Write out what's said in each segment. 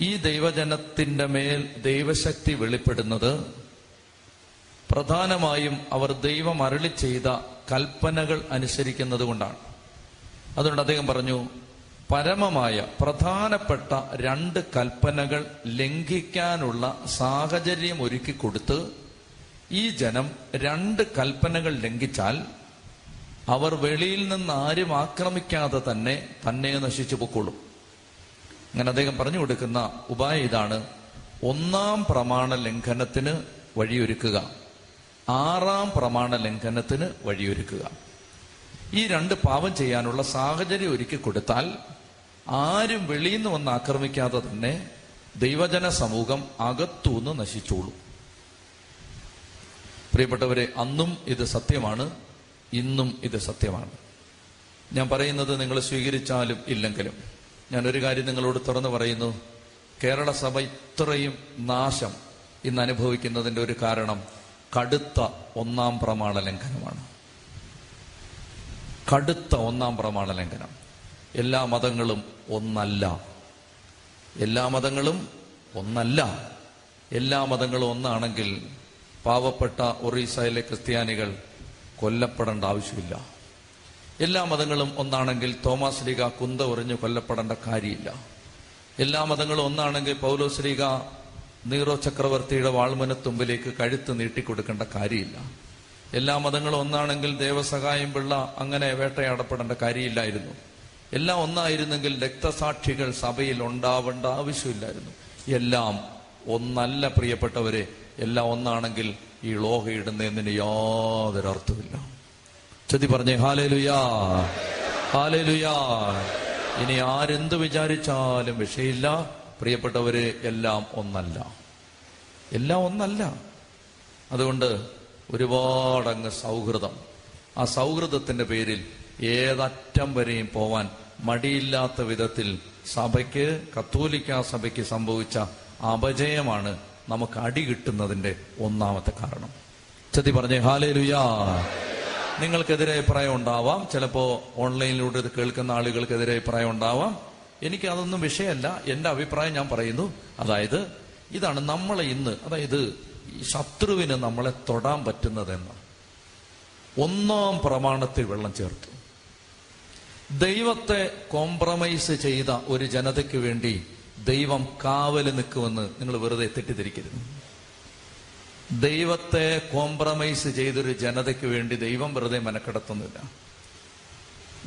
ഈ ദൈവജനത്തിന്റെ മേൽ ദൈവശക്തി വെളിപ്പെടുന്നത് പ്രധാനമായും അവർ ദൈവം അരളി ചെയ്ത കൽപ്പനകൾ അനുസരിക്കുന്നത് കൊണ്ടാണ്. അതുകൊണ്ട് അദ്ദേഹം പറഞ്ഞു പരമമായ പ്രധാനപ്പെട്ട രണ്ട് കൽപ്പനകൾ ലംഘിക്കാനുള്ള സാഹചര്യം ഒരുക്കി കൊടുത്ത് ഈ ജനം രണ്ട് കൽപ്പനകൾ ലംഘിച്ചാൽ അവർ വെളിയിൽ നിന്ന് ആരും ആക്രമിക്കാതെ തന്നെ തന്നെ നശിച്ചു പൊക്കോളും. അങ്ങനെ അദ്ദേഹം പറഞ്ഞു കൊടുക്കുന്ന ഉപായം ഇതാണ്. ഒന്നാം പ്രമാണ ലംഘനത്തിന് വഴിയൊരുക്കുക. ആറാം പ്രമാണ ലംഘനത്തിന് വഴിയൊരുക്കുക. ഈ രണ്ട് പാപം ചെയ്യാനുള്ള സാഹചര്യം ഒരുക്കി കൊടുത്താൽ ആരും വെളിയിൽ നിന്ന് വന്ന് ആക്രമിക്കാതെ തന്നെ ദൈവജന സമൂഹം അകത്തുനിന്ന് നശിച്ചോളൂ. പ്രിയപ്പെട്ടവരെ അന്നും ഇത് സത്യമാണ് ഇന്നും ഇത് സത്യമാണ്. ഞാൻ പറയുന്നത് നിങ്ങൾ സ്വീകരിച്ചാലും ഇല്ലെങ്കിലും ഞാൻ ഒരു കാര്യം നിങ്ങളോട് തുറന്നു പറയുന്നു. കേരള സഭ ഇത്രയും നാശം ഇന്ന് അനുഭവിക്കുന്നതിന്റെ ഒരു കാരണം കടുത്ത ഒന്നാം പ്രമാണ ലംഘനമാണ്. കടുത്ത ഒന്നാം പ്രമാണ ലംഘനം. എല്ലാ മതങ്ങളും ഒന്നല്ല. എല്ലാ മതങ്ങളും ഒന്നല്ല. എല്ലാ മതങ്ങളും ഒന്നാണെങ്കിൽ പാവപ്പെട്ട ഒറീസയിലെ ക്രിസ്ത്യാനികൾ കൊല്ലപ്പെടേണ്ട ആവശ്യമില്ല. എല്ലാ മതങ്ങളും ഒന്നാണെങ്കിൽ തോമസ് ലീഗ കുന്ത ഉറിഞ്ഞു കൊല്ലപ്പെടേണ്ട കാര്യമില്ല. എല്ലാ മതങ്ങളും ഒന്നാണെങ്കിൽ പൗലോസ് ലീഗ നീറോ ചക്രവർത്തിയുടെ വാൾമുനത്തുമ്പിലേക്ക് കഴുത്ത് നീട്ടിക്കൊടുക്കേണ്ട കാര്യമില്ല. എല്ലാ മതങ്ങളും ഒന്നാണെങ്കിൽ ദേവസഹായം പിള്ള അങ്ങനെ വേട്ടയാടപ്പെടേണ്ട കാര്യമില്ലായിരുന്നു. എല്ലാം ഒന്നായിരുന്നെങ്കിൽ രക്തസാക്ഷികൾ സഭയിൽ ഉണ്ടാവേണ്ട ആവശ്യമില്ലായിരുന്നു. എല്ലാം ഒന്നല്ല പ്രിയപ്പെട്ടവരെ എല്ലാം ഒന്നാണെങ്കിൽ ഈ ലോഹ ഇടുന്നതിന് യാതൊരു അർത്ഥമില്ല ചതി പറഞ്ഞേ ഹാലേലുയാ ഹാലേലുയാ. ഇനി ആരെന്ത് വിചാരിച്ചാലും വിഷയില്ല പ്രിയപ്പെട്ടവര് എല്ലാം ഒന്നല്ല. എല്ലാം ഒന്നല്ല. അതുകൊണ്ട് ഒരുപാടങ്ങ് സൗഹൃദം. ആ സൗഹൃദത്തിന്റെ പേരിൽ ഏതറ്റം വരെയും പോവാൻ മടിയില്ലാത്ത വിധത്തിൽ സഭയ്ക്ക് കത്തോലിക്ക സഭയ്ക്ക് സംഭവിച്ച അപജയമാണ് നമുക്ക് അടി കിട്ടുന്നതിന്റെ ഒന്നാമത്തെ കാരണം. ചതി പറഞ്ഞേ ഹാലേ ലുയാ നിങ്ങൾക്കെതിരെ അഭിപ്രായം ഉണ്ടാവാം ചിലപ്പോൾ ഓൺലൈനിലൂടെ ഇത് കേൾക്കുന്ന ആളുകൾക്കെതിരെ അഭിപ്രായം ഉണ്ടാവാം എനിക്ക് അതൊന്നും വിഷയമല്ല. എന്റെ അഭിപ്രായം ഞാൻ പറയുന്നു. അതായത് ഇതാണ് നമ്മളെ ഇന്ന് അതായത് ശത്രുവിന് നമ്മളെ തൊടാൻ പറ്റുന്നതെന്ന്. ഒന്നാം പ്രമാണത്തിൽ വെള്ളം ചേർത്തു. ദൈവത്തെ കോംപ്രമൈസ് ചെയ്ത ഒരു ജനതയ്ക്ക് വേണ്ടി ദൈവം കാവൽ നിൽക്കുമെന്ന് നിങ്ങൾ വെറുതെ തെറ്റിദ്ധരിക്കരുത്. ദൈവത്തെ കോംപ്രമൈസ് ചെയ്തൊരു ജനതയ്ക്ക് വേണ്ടി ദൈവം വെറുതെ മനക്കെടുത്തുന്നില്ല.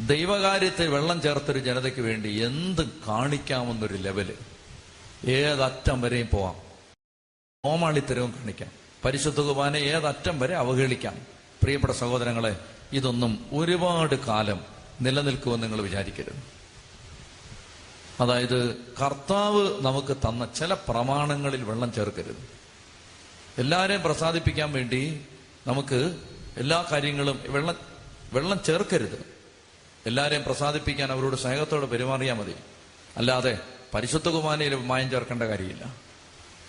ദൈവകാര്യത്തെ വെള്ളം ചേർത്തൊരു ജനതയ്ക്ക് വേണ്ടി എന്ത് കാണിക്കാമെന്നൊരു ലെവൽ ഏതറ്റം വരെയും പോവാം. കോമാളിത്തരവും കാണിക്കാം. പരിശുദ്ധ കുർബാനെ ഏതറ്റം വരെ അവഹേളിക്കാം. പ്രിയപ്പെട്ട സഹോദരങ്ങളെ ഇതൊന്നും ഒരുപാട് കാലം നിലനിൽക്കുമെന്ന് നിങ്ങൾ വിചാരിക്കരുത്. അതായത് കർത്താവ് നമുക്ക് തന്ന ചില പ്രമാണങ്ങളിൽ വെള്ളം ചേർക്കരുത്. എല്ലാരെയും പ്രസാദിപ്പിക്കാൻ വേണ്ടി നമുക്ക് എല്ലാ കാര്യങ്ങളും വെള്ളം വെള്ളം ചേർക്കരുത്. എല്ലാവരെയും പ്രസാദിപ്പിക്കാൻ അവരോട് സ്നേഹത്തോടെ പെരുമാറിയാൽ മതി. അല്ലാതെ പരിശുദ്ധ കുമാരിയിൽ മായം ചേർക്കേണ്ട കാര്യമില്ല.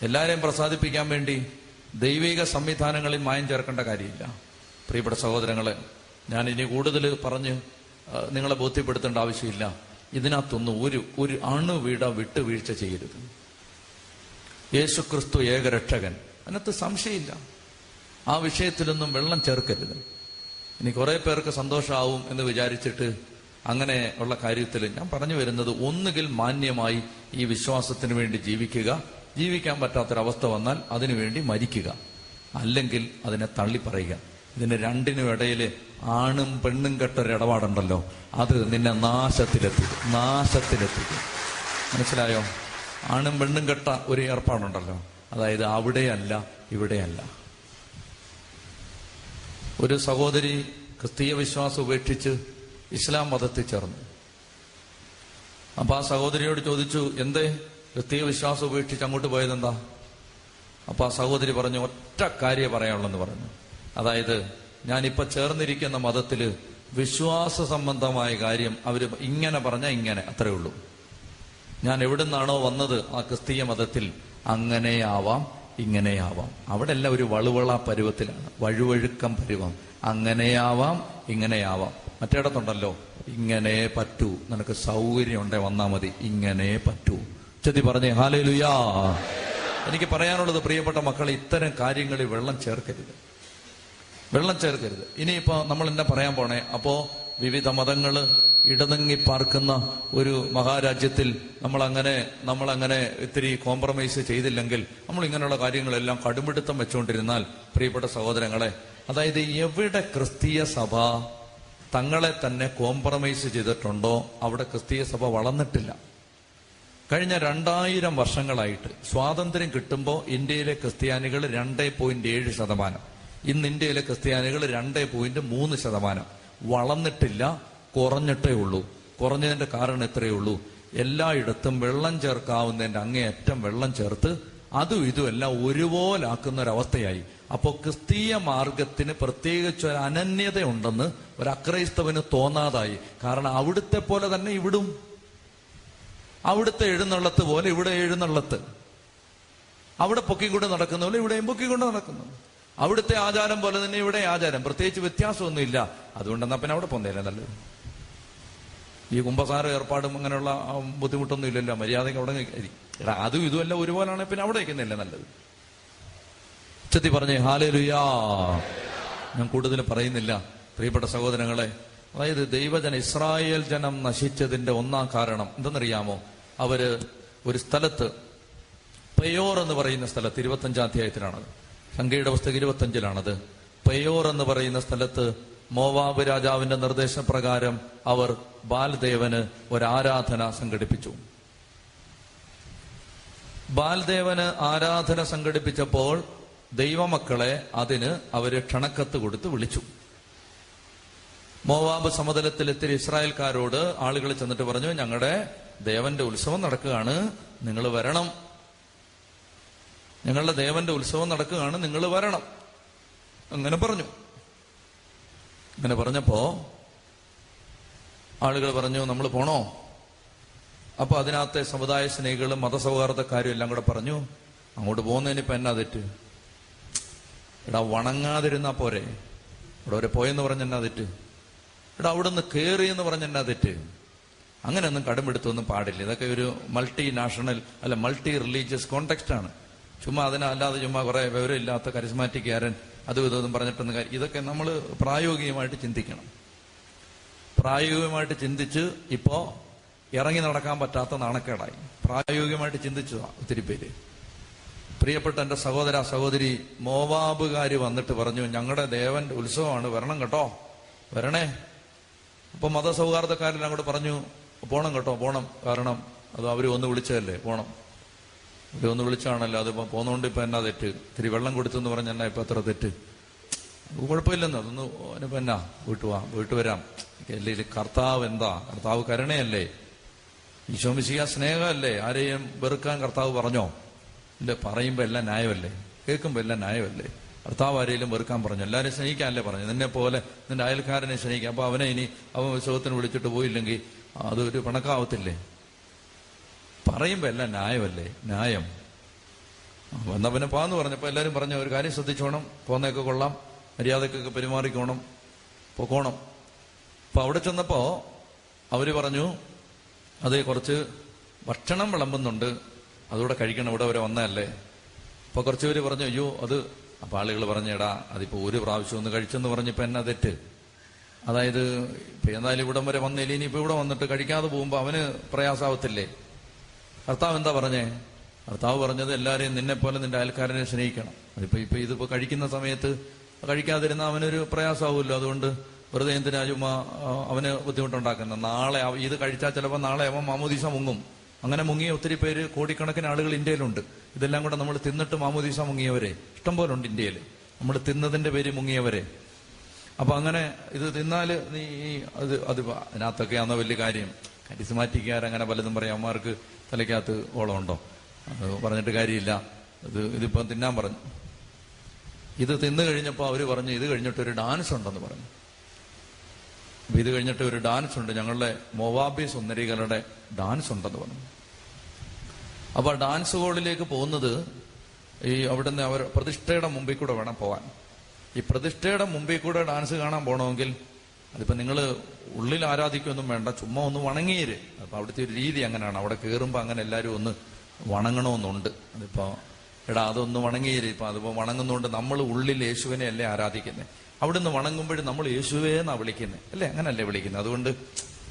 എല്ലാവരെയും പ്രസാദിപ്പിക്കാൻ വേണ്ടി ദൈവിക സംവിധാനങ്ങളിൽ മായം ചേർക്കേണ്ട കാര്യമില്ല. പ്രിയപ്പെട്ട സഹോദരങ്ങളെ ഞാൻ ഇനി കൂടുതൽ പറഞ്ഞ് നിങ്ങളെ ബോധ്യപ്പെടുത്തേണ്ട ആവശ്യമില്ല. ഇതിനകത്തൊന്നും ഒരു ഒരു അണുവീട വിട്ടുവീഴ്ച ചെയ്യരുത്. യേശുക്രിസ്തു ഏകരക്ഷകൻ. അതിനകത്ത് സംശയമില്ല. ആ വിഷയത്തിലൊന്നും വെള്ളം ചേർക്കരുത്. ഇനി കുറെ പേർക്ക് സന്തോഷമാവും എന്ന് വിചാരിച്ചിട്ട് അങ്ങനെ ഉള്ള കാര്യത്തിൽ ഞാൻ പറഞ്ഞു വരുന്നത് ഒന്നുകിൽ മാന്യമായി ഈ വിശ്വാസത്തിന് വേണ്ടി ജീവിക്കുക ജീവിക്കാൻ പറ്റാത്തൊരവസ്ഥ വന്നാൽ അതിനുവേണ്ടി മരിക്കുക അല്ലെങ്കിൽ അതിനെ തള്ളിപ്പറയുക. ഇതിന് രണ്ടിനും ഇടയിൽ ആണും പെണ്ണും കെട്ടൊരു ഇടപാടുണ്ടല്ലോ. അത് നിന്നെ നാശത്തിലെത്തിക്കും നാശത്തിലെത്തിക്കും. മനസ്സിലായോ? ആണും പെണ്ണും കെട്ട ഒരു ഏർപ്പാടുണ്ടല്ലോ. അതായത് അവിടെയല്ല ഇവിടെയല്ല. ഒരു സഹോദരി ക്രിസ്തീയ വിശ്വാസം ഉപേക്ഷിച്ച് ഇസ്ലാം മതത്തിൽ ചേർന്നു. അപ്പൊ ആ സഹോദരിയോട് ചോദിച്ചു എന്തേ? ക്രിസ്തീയ വിശ്വാസം ഉപേക്ഷിച്ച് അങ്ങോട്ട് പോയതെന്താ? അപ്പൊ ആ സഹോദരി പറഞ്ഞു ഒറ്റ കാര്യം പറയാനുള്ളെന്ന് പറഞ്ഞു. അതായത് ഞാനിപ്പോ ചേർന്നിരിക്കുന്ന മതത്തിൽ വിശ്വാസ സംബന്ധമായ കാര്യം അവർ ഇങ്ങനെ പറഞ്ഞ ഇങ്ങനെ അത്രേ ഉള്ളൂ. ഞാൻ എവിടുന്നാണോ വന്നത് ആ ക്രിസ്തീയ മതത്തിൽ അങ്ങനെയാവാം ഇങ്ങനെയാവാം. അവിടെ എല്ലാം ഒരു വളുവള പരുവത്തിലാണ്. വഴുവഴുക്കം പരുവം. അങ്ങനെയാവാം ഇങ്ങനെയാവാം. മറ്റേടത്തുണ്ടല്ലോ ഇങ്ങനെ പറ്റൂ. നിനക്ക് സൗകര്യം ഉണ്ടേ വന്നാ മതി. ഇങ്ങനെ പറ്റൂ. ചെത്തി പറഞ്ഞേ ഹാലേ ലുയാ എനിക്ക് പറയാനുള്ളത് പ്രിയപ്പെട്ട മക്കൾ ഇത്തരം കാര്യങ്ങളിൽ വെള്ളം ചേർക്കരുത്. വെള്ളം ചേർക്കരുത്. ഇനിയിപ്പോ നമ്മൾ എന്താ പറയാൻ പോണേ? അപ്പോ വിവിധ മതങ്ങൾ ഇടതങ്ങി പാർക്കുന്ന ഒരു മഹാരാജ്യത്തിൽ നമ്മൾ അങ്ങനെ നമ്മൾ അങ്ങനെ ഇത്തിരി കോംപ്രമൈസ് ചെയ്തില്ലെങ്കിൽ നമ്മൾ ഇങ്ങനെയുള്ള കാര്യങ്ങളെല്ലാം കടുംപിടുത്തം വെച്ചുകൊണ്ടിരുന്നാൽ പ്രിയപ്പെട്ട സഹോദരങ്ങളെ അതായത് എവിടെ ക്രിസ്തീയ സഭ തങ്ങളെ തന്നെ കോംപ്രമൈസ് ചെയ്തിട്ടുണ്ടോ അവിടെ ക്രിസ്തീയ സഭ വളർന്നിട്ടില്ല. കഴിഞ്ഞ രണ്ടായിരം വർഷങ്ങളായിട്ട് സ്വാതന്ത്ര്യം കിട്ടുമ്പോൾ ഇന്ത്യയിലെ ക്രിസ്ത്യാനികൾ രണ്ടേ പോയിന്റ് ഏഴ് ശതമാനം. ഇന്ന് ഇന്ത്യയിലെ ക്രിസ്ത്യാനികൾ രണ്ടേ പോയിന്റ് മൂന്ന് ശതമാനം. വളർന്നിട്ടില്ല കുറഞ്ഞിട്ടേ ഉള്ളൂ. കുറഞ്ഞതിന്റെ കാരണം എത്രയേ ഉള്ളൂ? എല്ലായിടത്തും വെള്ളം ചേർക്കാവുന്നതിന്റെ അങ്ങേയറ്റം വെള്ളം ചേർത്ത് അതും ഇതും എല്ലാം ഒരുപോലാക്കുന്ന ഒരവസ്ഥയായി അപ്പോൾ ക്രിസ്തീയ മാർഗത്തിന് പ്രത്യേകിച്ച് ഒരു അനന്യതയുണ്ടെന്ന് ഒരു അക്രൈസ്തവന് തോന്നാതായി. കാരണം അവിടുത്തെ പോലെ തന്നെ ഇവിടും. അവിടുത്തെ എഴുന്നള്ളത്ത് പോലെ ഇവിടെ എഴുന്നള്ളത്ത്. അവിടെ പൊക്കിക്കൊണ്ട് നടക്കുന്ന പോലെ ഇവിടെയും പൊക്കിക്കൊണ്ട് നടക്കുന്നു. അവിടുത്തെ ആചാരം പോലെ തന്നെ ഇവിടെ ആചാരം. പ്രത്യേകിച്ച് വ്യത്യാസമൊന്നുമില്ല. അതുകൊണ്ടെന്നാ പിന്നെ അവിടെ പോന്നേലേ നല്ലത്. ഈ കുംഭസാര ഏർപ്പാടും അങ്ങനെയുള്ള ബുദ്ധിമുട്ടൊന്നും ഇല്ലല്ലോ. മര്യാദയ്ക്ക് അവിടെ. എടാ, അതും ഇതുമല്ല ഒരുപോലാണ് പിന്നെ അവിടെ വയ്ക്കുന്നില്ല നല്ലത്? ഉച്ചത്തി പറഞ്ഞേ ഹാലേ ലുയാ ഞാൻ കൂടുതൽ പറയുന്നില്ല. പ്രിയപ്പെട്ട സഹോദരങ്ങളെ അതായത് ദൈവജന ഇസ്രായേൽ ജനം നശിച്ചതിന്റെ ഒന്നാം കാരണം എന്തെന്നറിയാമോ? അവർ ഒരു സ്ഥലത്ത് പെയോർ എന്ന് പറയുന്ന സ്ഥലത്ത് ഇരുപത്തഞ്ചാം അധ്യായത്തിലാണത്. സംഖ്യയുടെ പുസ്തകം ഇരുപത്തഞ്ചിലാണത്. പെയോർ എന്ന് പറയുന്ന സ്ഥലത്ത് മോവാബ് രാജാവിന്റെ നിർദ്ദേശപ്രകാരം അവർ ബാൽദേവന് ആരാധന സംഘടിപ്പിച്ചു. ബാൽദേവന് ആരാധന സംഘടിപ്പിച്ചപ്പോൾ ദൈവമക്കളെ അതിന് അവർ ക്ഷണക്കത്ത് കൊടുത്ത് വിളിച്ചു. മോവാബ് സമതലത്തിൽ എത്തിയ ഇസ്രായേൽക്കാരോട് ആളുകൾ ചെന്നിട്ട് പറഞ്ഞു ഞങ്ങളുടെ ദേവന്റെ ഉത്സവം നടക്കുകയാണ് നിങ്ങൾ വരണം. ഞങ്ങളുടെ ദേവന്റെ ഉത്സവം നടക്കുകയാണ് നിങ്ങൾ വരണം. അങ്ങനെ പറഞ്ഞു. അങ്ങനെ പറഞ്ഞപ്പോ ആളുകൾ പറഞ്ഞു നമ്മൾ പോണോ? അപ്പൊ അതിനകത്തെ സമുദായ സ്നേഹികളും മതസൗഹാർദ്ദക്കാരും എല്ലാം കൂടെ പറഞ്ഞു അങ്ങോട്ട് പോകുന്നതിന് ഇപ്പൊ എന്നാ തെറ്റ്? എടാ വണങ്ങാതിരുന്നാ പോരെ. ഇവിടെ വരെ പോയെന്ന് പറഞ്ഞ എന്നാ തെറ്റ്? എടാ അവിടെ നിന്ന് കയറി എന്ന് പറഞ്ഞ എന്നാ തെറ്റ്? അങ്ങനെയൊന്നും കടമെടുത്തൊന്നും പാടില്ല. ഇതൊക്കെ ഒരു മൾട്ടി നാഷണൽ അല്ല മൾട്ടി റിലീജിയസ് കോണ്ടെക്സ്റ്റ് ആണ്. ചുമ്മാ അതിനല്ലാതെ ചുമ്മാ കുറെ വിവരമില്ലാത്ത കരിസ്മാറ്റിക്കാരൻ അതും ഇതും പറഞ്ഞിട്ടൊന്നും കാര്യം ഇതൊക്കെ നമ്മൾ പ്രായോഗികമായിട്ട് ചിന്തിക്കണം. പ്രായോഗികമായിട്ട് ചിന്തിച്ച് ഇപ്പോ ഇറങ്ങി നടക്കാൻ പറ്റാത്ത നാണക്കേടായി. പ്രായോഗികമായിട്ട് ചിന്തിച്ചതാ ഒത്തിരി പേര്. പ്രിയപ്പെട്ട എന്റെ സഹോദര സഹോദരി മോവാബുകാർ വന്നിട്ട് പറഞ്ഞു ഞങ്ങളുടെ ദേവന്റെ ഉത്സവമാണ് വരണം കേട്ടോ. വരണേ. അപ്പൊ മതസൗഹാർദ്ദക്കാരെല്ലാം അങ്ങോട്ട് പറഞ്ഞു പോണം കേട്ടോ പോണം. കാരണം അത് അവർ ഒന്ന് വിളിച്ചതല്ലേ പോണം. അവർ ഒന്ന് വിളിച്ചാണല്ലോ അത് പോന്നുകൊണ്ട് ഇപ്പൊ എന്നാ തെറ്റ്? ഇത്തിരി വെള്ളം കൊടുത്തെന്ന് പറഞ്ഞ എന്നാ ഇപ്പൊ അത്ര തെറ്റ്? കുഴപ്പമില്ലെന്ന് അതൊന്ന് ഇപ്പൊ എന്നാ? വീട്ടു വാ വീട്ടു വരാം. അല്ലെങ്കിൽ കർത്താവ് എന്താ? കർത്താവ് കരുണയല്ലേ? ഈശോമിശിക സ്നേഹമല്ലേ? ആരെയും വെറുക്കാൻ കർത്താവ് പറഞ്ഞോ? ഇല്ല പറയുമ്പോ എല്ലാം ന്യായമല്ലേ? കേൾക്കുമ്പോ എല്ലാം ന്യായമല്ലേ? കർത്താവ് ആരെയും വെറുക്കാൻ പറഞ്ഞു? എല്ലാവരും സ്നേഹിക്കാനല്ലേ പറഞ്ഞു? നിന്നെ പോലെ നിന്റെ അയൽക്കാരനെ സ്നേഹിക്കാം. അപ്പൊ അവനെ ഇനി അവൻ വിശ്വത്തിന് വിളിച്ചിട്ട് പോയില്ലെങ്കിൽ അതൊരു പിണക്കാവത്തില്ലേ? പറയുമ്പോ എല്ലാം ന്യായമല്ലേ? ന്യായം. വന്ന പിന്നെ പാന്ന് പറഞ്ഞപ്പോ എല്ലാരും പറഞ്ഞു ഒരു കാര്യം ശ്രദ്ധിച്ചോണം. പോന്നേക്ക് കൊള്ളാം. മര്യാദക്കൊക്കെ പെരുമാറിക്കോണം. പൊക്കോണം. അപ്പൊ അവിടെ ചെന്നപ്പോ അവർ പറഞ്ഞു അത് കുറച്ച് ഭക്ഷണം വിളമ്പുന്നുണ്ട്. അതുകൂടെ കഴിക്കണം. ഇവിടെ വരെ വന്നതല്ലേ. അപ്പൊ കുറച്ച് പേര് പറഞ്ഞു അയ്യോ അത് അപ്പൊ ആളുകൾ പറഞ്ഞേടാ അതിപ്പോ ഒരു പ്രാവശ്യം ഒന്ന് കഴിച്ചെന്ന് പറഞ്ഞപ്പോ എന്നാ തെറ്റ്? അതായത് ഇപ്പൊ എന്തായാലും ഇവിടം വരെ വന്നില്ല ഇനിയിപ്പോ ഇവിടെ വന്നിട്ട് കഴിക്കാതെ പോകുമ്പോ അവന് പ്രയാസാവത്തില്ലേ? കർത്താവ് എന്താ പറഞ്ഞേ? കർത്താവ് പറഞ്ഞത് എല്ലാരെയും നിന്നെ പോലെ നിന്റെ അയൽക്കാരനെ സ്നേഹിക്കണം. അതിപ്പോ ഇപ്പൊ ഇതിപ്പോ കഴിക്കുന്ന സമയത്ത് കഴിക്കാതിരുന്ന അവനൊരു പ്രയാസമാവുമല്ലോ. അതുകൊണ്ട് വെറുതെ എന്തിനാ അവന് ബുദ്ധിമുട്ടുണ്ടാക്കുന്നത്? നാളെ ഇത് കഴിച്ചാൽ ചിലപ്പോൾ നാളെ അവൻ മാമോദീസ മുങ്ങും. അങ്ങനെ മുങ്ങിയ ഒത്തിരി പേര് കോടിക്കണക്കിന് ആളുകൾ ഇന്ത്യയിലുണ്ട്. ഇതെല്ലാം കൂടെ നമ്മൾ തിന്നിട്ട് മാമോദീസ മുങ്ങിയവരെ. ഇഷ്ടം പോലെ ഉണ്ട് ഇന്ത്യയിൽ നമ്മൾ തിന്നതിന്റെ പേര് മുങ്ങിയവരെ. അപ്പൊ അങ്ങനെ ഇത് തിന്നാൽ നീ അത് അത് അതിനകത്തൊക്കെയാണോ വലിയ കാര്യം. കരിസ്മാറ്റിക്കാരങ്ങനെ പലതും പറയും. അമ്മമാർക്ക് തലയ്ക്കകത്ത് ഓളമുണ്ടോ അത് പറഞ്ഞിട്ട് കാര്യമില്ല. ഇത് ഇതിപ്പം തിന്നാൻ പറഞ്ഞു. ഇത് തിന്നു കഴിഞ്ഞപ്പോൾ അവർ പറഞ്ഞു ഇത് കഴിഞ്ഞിട്ട് ഒരു ഡാൻസ് ഉണ്ടെന്ന് പറഞ്ഞു. അപ്പൊ ഇത് കഴിഞ്ഞിട്ട് ഒരു ഡാൻസ് ഉണ്ട്. ഞങ്ങളുടെ മൊവാബി സുന്ദരികളുടെ ഡാൻസ് ഉണ്ടെന്ന് പറഞ്ഞു. അപ്പൊ ആ ഡാൻസ് ഹോളിലേക്ക് പോകുന്നത് ഈ അവിടുന്ന് അവർ പ്രതിഷ്ഠയുടെ മുമ്പിൽ കൂടെ വേണം പോവാൻ. ഈ പ്രതിഷ്ഠയുടെ മുമ്പിൽ കൂടെ ഡാൻസ് കാണാൻ പോകണമെങ്കിൽ അതിപ്പോ നിങ്ങൾ ഉള്ളിൽ ആരാധിക്കൊന്നും വേണ്ട ചുമ്മാ ഒന്ന് വണങ്ങിയേര്. അപ്പൊ അവിടുത്തെ ഒരു രീതി അങ്ങനെയാണ്. അവിടെ കയറുമ്പോൾ അങ്ങനെ എല്ലാവരും ഒന്ന് വണങ്ങണമെന്നുണ്ട് അതിപ്പോ എടാ അതൊന്ന് വണങ്ങിയില്ല ഇപ്പൊ അതിപ്പോ വണങ്ങുന്നതുകൊണ്ട് നമ്മൾ ഉള്ളിൽ യേശുവിനെ അല്ലേ ആരാധിക്കുന്നത് അവിടുന്ന് വണങ്ങുമ്പോഴും നമ്മൾ യേശുവേ എന്നാ വിളിക്കുന്നത് അല്ലേ? അങ്ങനല്ലേ വിളിക്കുന്നത് അതുകൊണ്ട്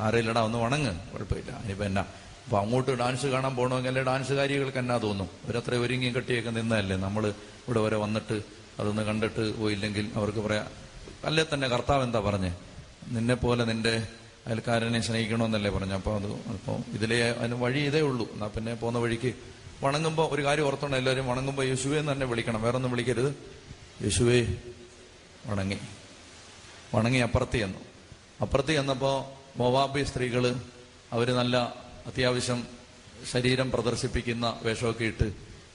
ആരെയില്ലടാ ഒന്ന് വണങ്ങ്. കുഴപ്പമില്ല. ഇനിയിപ്പോ എന്നാ? അപ്പൊ അങ്ങോട്ട് ഡാൻസ് കാണാൻ പോകണമെങ്കിൽ അല്ലെ ഡാൻസുകാരികൾക്ക് എന്നാ തോന്നും. അവരത്ര ഒരുങ്ങി കെട്ടിയൊക്കെ നിന്നതല്ലേ നമ്മൾ ഇവിടെ വരെ വന്നിട്ട് അതൊന്ന് കണ്ടിട്ട് പോയില്ലെങ്കിൽ അവർക്ക് പറയാം അല്ലേ തന്നെ കർത്താവ് എന്താ പറഞ്ഞേ? നിന്നെ പോലെ നിന്റെ അയൽക്കാരനെ സ്നേഹിക്കണമെന്നല്ലേ പറഞ്ഞു. അപ്പോൾ അത് അപ്പോൾ ഇതിലെ അതിന് വഴി ഇതേ ഉള്ളൂ. എന്നാ പിന്നെ പോകുന്ന വഴിക്ക് വണങ്ങുമ്പോൾ ഒരു കാര്യം ഓർത്തോണം എല്ലാവരും വണങ്ങുമ്പോൾ യേശുവേ എന്ന് തന്നെ വിളിക്കണം. വേറെ ഒന്നും വിളിക്കരുത്. യേശുവേ വണങ്ങി. വണങ്ങി അപ്പുറത്ത് ചെന്നു. അപ്പുറത്ത് ചെന്നപ്പോൾ മൊവാബി സ്ത്രീകൾ അവർ നല്ല അത്യാവശ്യം ശരീരം പ്രദർശിപ്പിക്കുന്ന വേഷമൊക്കെ ഇട്ട്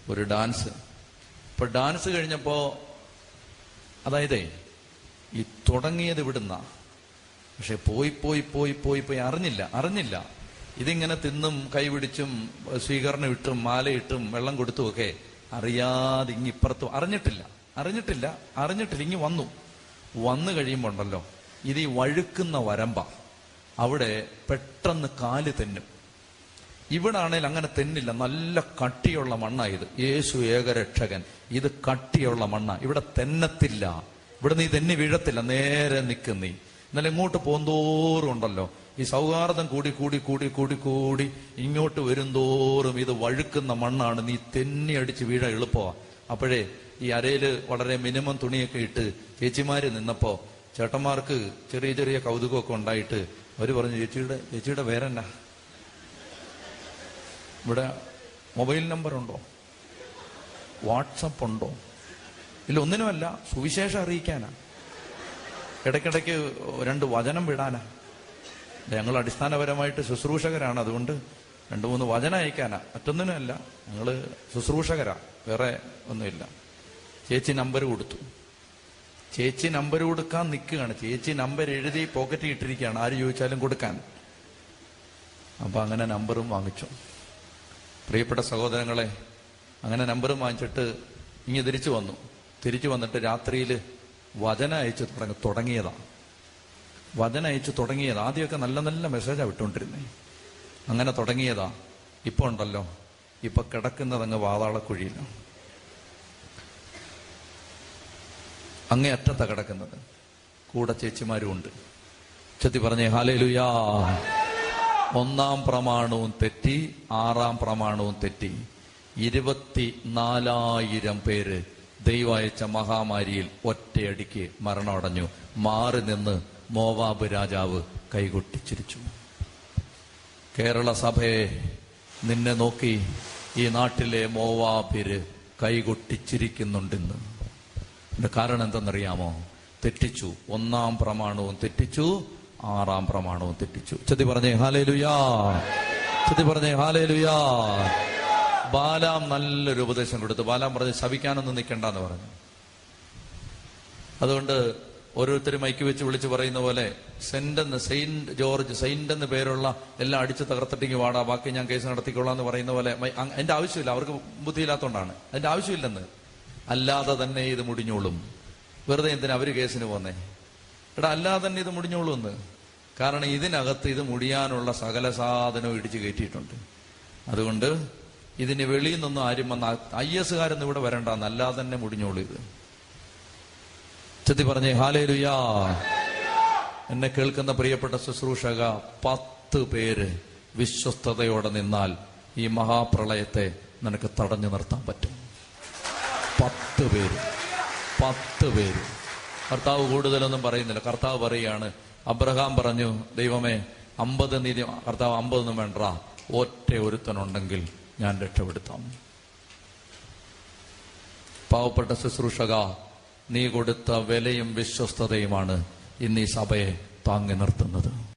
ഒരു ഡാൻസ്. ഇപ്പൊ ഡാൻസ് കഴിഞ്ഞപ്പോ അതായതേ ഈ തുടങ്ങിയത് ഇവിടുന്ന. പക്ഷെ പോയി പോയി പോയി പോയി പോയി അറിഞ്ഞില്ല അറിഞ്ഞില്ല. ഇതിങ്ങനെ തിന്നും കൈപിടിച്ചും സ്വീകരണം ഇട്ടും മാലയിട്ടും വെള്ളം കൊടുത്തും ഒക്കെ അറിയാതെ ഇങ്ങി ഇപ്പുറത്തും അറിഞ്ഞിട്ടില്ല അറിഞ്ഞിട്ടില്ല അറിഞ്ഞിട്ടില്ല ഇങ്ങി വന്നു. വന്നു കഴിയുമ്പോ ഉണ്ടല്ലോ ഇത് ഈ വഴുക്കുന്ന വരമ്പ അവിടെ പെട്ടെന്ന് കാൽ തെന്നും. ഇവിടെ ആണെങ്കിൽ അങ്ങനെ തെന്നില്ല നല്ല കട്ടിയുള്ള മണ്ണ ഇത്. യേശു ഏകരക്ഷകൻ ഇത് കട്ടിയുള്ള മണ്ണ. ഇവിടെ തെന്നത്തില്ല. ഇവിടെ നീ തെന്നി വീഴത്തില്ല നേരെ നിൽക്കും എന്നാലും ഇങ്ങോട്ട് പോന്തോറും ഉണ്ടല്ലോ. ഈ സൗഹാർദ്ദം കൂടി കൂടി കൂടി കൂടി കൂടി ഇങ്ങോട്ട് വരുംതോറും ഇത് വഴുക്കുന്ന മണ്ണാണ്. നീ തെന്നി അടിച്ച് വീഴ എളുപ്പമാ. അപ്പോഴേ ഈ അരയിൽ വളരെ മിനിമം തുണിയൊക്കെ ഇട്ട് ചേച്ചിമാര് നിന്നപ്പോ ചേട്ടന്മാർക്ക് ചെറിയ ചെറിയ കൗതുകമൊക്കെ ഉണ്ടായിട്ട് അവർ പറഞ്ഞു ചേച്ചിയുടെ ചേച്ചിയുടെ പേരെന്നാ? ഇവിടെ മൊബൈൽ നമ്പർ ഉണ്ടോ വാട്സപ്പ് ഉണ്ടോ? ഇല്ല ഒന്നിനുമല്ല സുവിശേഷം അറിയിക്കാനാ. ഇടയ്ക്കിടയ്ക്ക് രണ്ട് വചനം വിടാനാ. ഞങ്ങൾ അടിസ്ഥാനപരമായിട്ട് ശുശ്രൂഷകരാണ്. അതുകൊണ്ട് രണ്ട് മൂന്ന് വചനം അയക്കാനാ. മറ്റൊന്നിനുമല്ല ഞങ്ങൾ ശുശ്രൂഷകരാ. വേറെ ഒന്നുമില്ല. ചേച്ചി നമ്പർ കൊടുത്തു. ചേച്ചി നമ്പർ കൊടുക്കാൻ നിൽക്കുകയാണ്. ചേച്ചി നമ്പർ എഴുതി പോക്കറ്റിൽ ഇട്ടിരിക്കുകയാണ്. ആര് ചോദിച്ചാലും കൊടുക്കാൻ. അപ്പൊ അങ്ങനെ നമ്പറും വാങ്ങിച്ചു. പ്രിയപ്പെട്ട സഹോദരങ്ങളെ അങ്ങനെ നമ്പറും വാങ്ങിച്ചിട്ട് ഇങ്ങ് തിരിച്ചു വന്നു. തിരിച്ചു വന്നിട്ട് രാത്രിയിൽ വചന അയച്ചു തുടങ്ങി തുടങ്ങിയതാണ് വചന അയച്ചു തുടങ്ങിയത്. ആദ്യമൊക്കെ നല്ല നല്ല മെസ്സേജാണ് വിട്ടുകൊണ്ടിരുന്നേ. അങ്ങനെ തുടങ്ങിയതാ. ഇപ്പൊ ഉണ്ടല്ലോ. ഇപ്പൊ കിടക്കുന്നത് അങ്ങ് വാതാളക്കുഴിയിലാണ് അങ്ങേ അറ്റത്ത കിടക്കുന്നത്. കൂടെ ചേച്ചിമാരും ഉണ്ട്. ചെത്തി പറഞ്ഞേ ഹാലേലുയാ. ഒന്നാം പ്രമാണവും തെറ്റി ആറാം പ്രമാണവും തെറ്റി. ഇരുപത്തി നാലായിരം പേര് ദൈവയച്ച മഹാമാരിയിൽ ഒറ്റയടിക്ക് മരണമടഞ്ഞു. മാറി നിന്ന് മോവാബ് രാജാവ് കൈകൊട്ടിച്ചിരിച്ചു. കേരള സഭയെ നിന്നെ നോക്കി ഈ നാട്ടിലെ മോവാബിര് കൈകൊട്ടിച്ചിരിക്കുന്നുണ്ടെന്ന്. കാരണം എന്തെന്നറിയാമോ? തെറ്റിച്ചു. ഒന്നാം പ്രമാണവും തെറ്റിച്ചു. ആറാം പ്രമാണവും തെറ്റിച്ചു. ചതി പറഞ്ഞേ ഹാലേ ലുയാ ചതി പറഞ്ഞേ ഹാലേ ലുയാ ബാലാം നല്ലൊരു ഉപദേശം കൊടുത്തു. ബാലാം പറഞ്ഞ് ശവിക്കാനൊന്നും നിൽക്കണ്ടെന്ന് പറഞ്ഞു. അതുകൊണ്ട് ഓരോരുത്തരും മൈക്ക് വെച്ച് വിളിച്ച് പറയുന്ന പോലെ സെന്റെന്ന് സെയിന്റ് ജോർജ് സെയിന്റ് എന്ന് പേരുള്ള എല്ലാം അടിച്ച് തകർത്തിട്ടെങ്കിൽ വാടാ ബാക്കി ഞാൻ കേസ് നടത്തിക്കൊള്ളാം എന്ന് പറയുന്ന പോലെ എന്റെ ആവശ്യമില്ല അവർക്ക് ബുദ്ധിയില്ലാത്തതുകൊണ്ടാണ് അതിന്റെ ആവശ്യമില്ലെന്ന്. അല്ലാതെ തന്നെ ഇത് മുടിഞ്ഞോളും. വെറുതെ എന്തിനാ അവർ കേസിന് പോന്നേ? എടാ അല്ലാതെ തന്നെ ഇത് മുടിഞ്ഞോളും എന്ന് കാരണം ഇതിനകത്ത് ഇത് മുടിയാനുള്ള സകല സാധനവും ഇടിച്ചു കയറ്റിയിട്ടുണ്ട്. അതുകൊണ്ട് ഇതിന് വെളിയിൽ നിന്നും ആരും വന്ന ഐ എസ്സുകാരൊന്നും ഇവിടെ വരണ്ട അല്ലാതെ തന്നെ മുടിഞ്ഞോളൂ ഇത്. ചെത്തി പറഞ്ഞേ ഹാലേ ലുയാ എന്നെ കേൾക്കുന്ന പ്രിയപ്പെട്ട ശുശ്രൂഷക പത്ത് പേര് വിശ്വസ്തയോടെ നിന്നാൽ ഈ മഹാപ്രളയത്തെ നിനക്ക് തടഞ്ഞു നിർത്താൻ പറ്റും. പത്ത് പേര് പത്ത് പേര്. കർത്താവ് കൂടുതലൊന്നും പറയുന്നില്ല. കർത്താവ് പറയുകയാണ് അബ്രഹാം പറഞ്ഞു ദൈവമേ അമ്പത് നീതി കർത്താവ് അമ്പതൊന്നും വേണ്ട. ഒറ്റ ഒരുത്തനുണ്ടെങ്കിൽ ഞാൻ രക്ഷപ്പെടുത്താം. പാവപ്പെട്ട ശുശ്രൂഷക നീ കൊടുത്ത വിലയും വിശ്വസ്തതയുമാണ് ഇന്ന് ഈ സഭയെ താങ്ങി നിർത്തുന്നത്.